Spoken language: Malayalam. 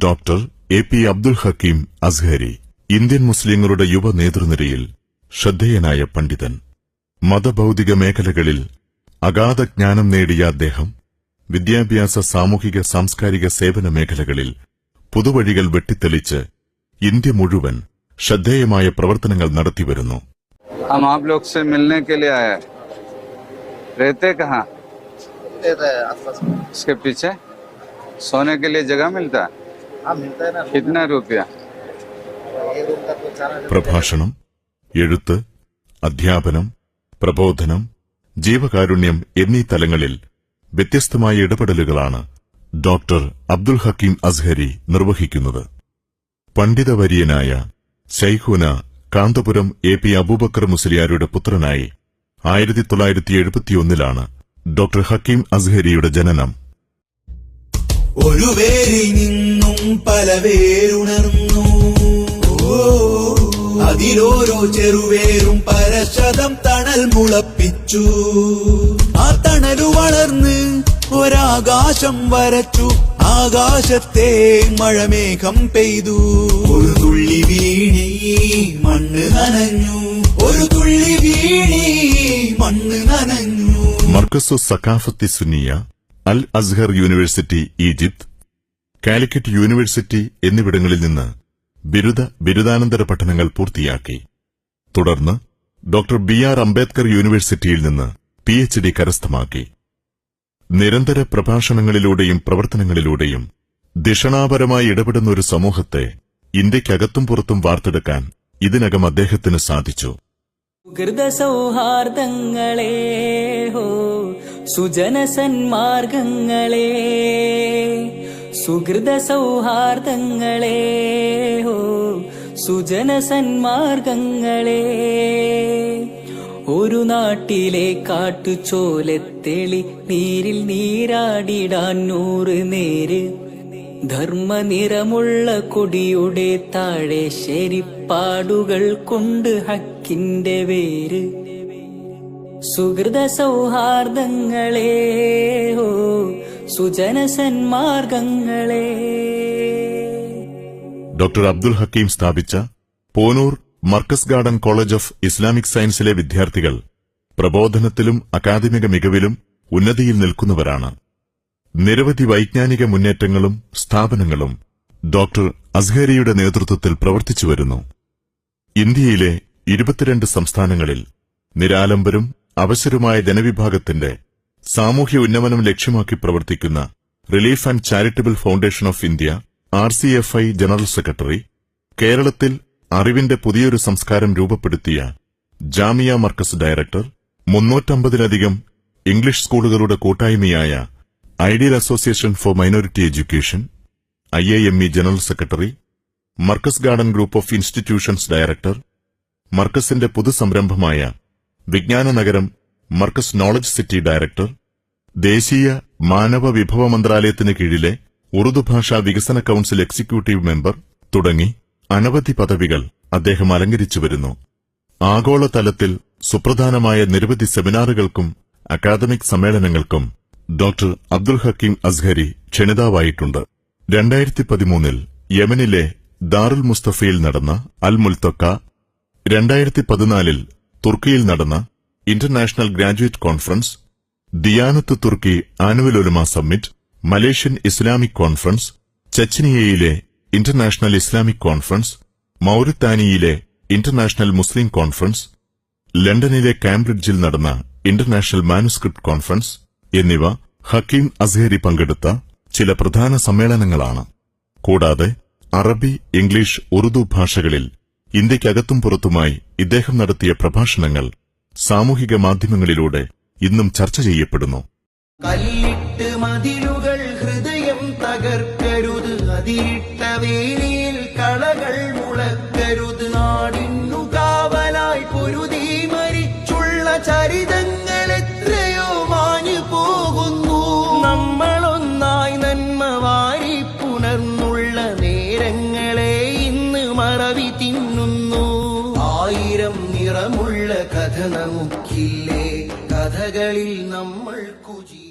Doctor A P Abdul Hakeem Azhari Indian മുസ്ലിങ്ങളുടെ യുവ നേതൃനിരയിൽ ശ്രദ്ധേയനായ പണ്ഡിതൻ മതഭൌതിക മേഖലകളിൽ അഗാധ ജ്ഞാനം നേടിയ അദ്ദേഹം വിദ്യാഭ്യാസ സാമൂഹിക സാംസ്കാരിക സേവന മേഖലകളിൽ പുതുവഴികൾ വെട്ടിത്തെളിച്ച് ഇന്ത്യ മുഴുവൻ ശ്രദ്ധേയമായ പ്രവർത്തനങ്ങൾ നടത്തിവരുന്നു हम आप लोग से मिलने के लिए आए हैं। रहते कहाँ रहता है आसपास में इसके पीछे सोने के लिए जगह मिलता है हाँ मिलता है ना कितना रुपया ये रूम का तो चार हजार പ്രഭാഷണം എഴുത്ത് അധ്യാപനം പ്രബോധനം ജീവകാരുണ്യം എന്നീ തലങ്ങളിൽ വ്യത്യസ്തമായ ഇടപെടലുകളാണ് ഡോക്ടർ അബ്ദുൽ ഹക്കീം അസ്ഹരി നിർവഹിക്കുന്നത് പണ്ഡിതവര്യനായ ശൈഖുന കാന്തപുരം എ പി അബൂബക്കർ മുസ്ലിയാരുടെ പുത്രനായി ആയിരത്തി തൊള്ളായിരത്തി എഴുപത്തിയൊന്നിലാണ് ഡോക്ടർ ഹക്കീം അസ്ഹരിയുടെ ജനനം ഒരു വേരിൽ നിന്നും പല വേരുണർന്നു അതിലോരോ ചെറുവേരും പരശതം തണൽ മുളപ്പിച്ചു. ആ തണലു വളർന്ന് ഒരാകാശം വരച്ചു. ആകാശത്തെ മഴമേഘം പെയ്തു. ഒരു തുള്ളി വീണി മണ്ണ് നനഞ്ഞു. ഒരു തുള്ളി വീണി മണ്ണ് നനഞ്ഞു. Markazu Saqafathi Sunniyya Al Azhar university Egypt. Calicut university എന്നിവിടങ്ങളിൽ നിന്ന് ബിരുദ ബിരുദാനന്തര പഠനങ്ങൾ പൂർത്തിയാക്കി. തുടർന്ന് ഡോക്ടർ ബി ആർ അംബേദ്കർ യൂണിവേഴ്സിറ്റിയിൽ നിന്ന് പി എച്ച് ഡി കരസ്ഥമാക്കി. നിരന്തര പ്രഭാഷണങ്ങളിലൂടെയും പ്രവർത്തനങ്ങളിലൂടെയും ദിഷണാപരമായി ഇടപെടുന്ന ഒരു സമൂഹത്തെ ഇന്ത്യക്കകത്തും പുറത്തും വാർത്തെടുക്കാൻ ഇതിനകം അദ്ദേഹത്തിന് സാധിച്ചു. ഹോ സുജന സന്മാർഗങ്ങളെ സുഹൃത സൗഹാർദ്ദങ്ങളെ ഓ സുജന സന്മാർഗങ്ങളെ ഒരു നാട്ടിലെ കാട്ടുചോലത്തെളി നീരിൽ നീരാടിടാൻ നൂറ് നേര്. ധർമ്മനിറമുള്ള കൊടിയുടെ താഴെ ശരിപ്പാടുകൾ കൊണ്ട് ഹക്കിന്റെ വേര്. സുഹൃത സൗഹാർദ്ദങ്ങളെ ഓ സുജന സന്മാർഗങ്ങളെ. ഡോക്ടർ അബ്ദുൽ ഹക്കീം സ്ഥാപിച്ച Ponnur Markaz garden college of Islamic സയൻസിലെ വിദ്യാർത്ഥികൾ പ്രബോധനത്തിലും അക്കാദമിക മികവിലും ഉന്നതിയിൽ നിൽക്കുന്നവരാണ്. നിരവധി വൈജ്ഞാനിക മുന്നേറ്റങ്ങളും സ്ഥാപനങ്ങളും ഡോക്ടർ അസ്ഹരിയുടെ നേതൃത്വത്തിൽ പ്രവർത്തിച്ചു വരുന്നു ഇന്ത്യയിലെ ഇരുപത്തിരണ്ട് സംസ്ഥാനങ്ങളിൽ നിരാലംബരും അവശരുമായ ജനവിഭാഗത്തിന്റെ സാമൂഹ്യ ഉന്നമനം ലക്ഷ്യമാക്കി പ്രവർത്തിക്കുന്ന relief and charitable foundation of India R C F I general secretary കേരളത്തിൽ അറിവിന്റെ പുതിയൊരു സംസ്കാരം രൂപപ്പെടുത്തിയ ജാമിയ മർക്കസ് ഡയറക്ടർ മുന്നൂറ്റമ്പതിലധികം ഇംഗ്ലീഷ് സ്കൂളുകളുടെ കൂട്ടായ്മയായ ideal association for minority education I A M E general secretary Markaz garden group of institutions director മർക്കസിന്റെ പുതുസംരംഭമായ വിജ്ഞാന നഗരം മർക്കസ് നോളജ് സിറ്റി ഡയറക്ടർ ദേശീയ മാനവ വിഭവ മന്ത്രാലയത്തിന് കീഴിലെ ഉറുദു ഭാഷാ വികസന കൌൺസിൽ എക്സിക്യൂട്ടീവ് മെമ്പർ തുടങ്ങി അനവധി പദവികൾ അദ്ദേഹം അലങ്കരിച്ചു വരുന്നു. ആഗോളതലത്തിൽ സുപ്രധാനമായ നിരവധി സെമിനാറുകൾക്കും അക്കാദമിക് സമ്മേളനങ്ങൾക്കും ഡോക്ടർ അബ്ദുൽ ഹക്കീം അസ്ഹരി ക്ഷണിതാവായിട്ടുണ്ട്. രണ്ടായിരത്തി പതിമൂന്നിൽ യമനിലെ ദാറുൽ മുസ്തഫയിൽ നടന്ന അൽ മുൽത്തൊക്ക രണ്ടായിരത്തി പതിനാലിൽ തുർക്കിയിൽ നടന്ന international graduate conference Diyanet Turkey annual ഒലുമ summit Malaysian Islamic conference ചച്ചിനിയയിലെ ഇന്റർനാഷണൽ ഇസ്ലാമിക് കോൺഫറൻസ് മൌരിത്താനിയിലെ ഇന്റർനാഷണൽ മുസ്ലിം കോൺഫറൻസ് ലണ്ടനിലെ കാംബ്രിഡ്ജിൽ നടന്ന ഇന്റർനാഷണൽ മാനുസ്ക്രിപ്റ്റ് കോൺഫറൻസ് എന്നിവ ഹക്കീം അസ്ഹരി പങ്കെടുത്ത ചില പ്രധാന സമ്മേളനങ്ങളാണ്. കൂടാതെ അറബി ഇംഗ്ലീഷ് ഉറുദു ഭാഷകളിൽ ഇന്ത്യക്കകത്തും പുറത്തുമായി ഇദ്ദേഹം നടത്തിയ പ്രഭാഷണങ്ങൾ സാമൂഹിക മാധ്യമങ്ങളിലൂടെ ഇന്നും ചർച്ച ചെയ്യപ്പെടുന്നു. കല്ലിട്ട് മതിലുകൾ ഹൃദയം തകർക്കരുത്. അതിരിട്ട വേലിയിൽ കളകൾ പറവി തിന്നുന്നു. ആയിരം നിറമുള്ള കഥ നമുക്കില്ലേ? കഥകളിൽ നമ്മൾ കുജി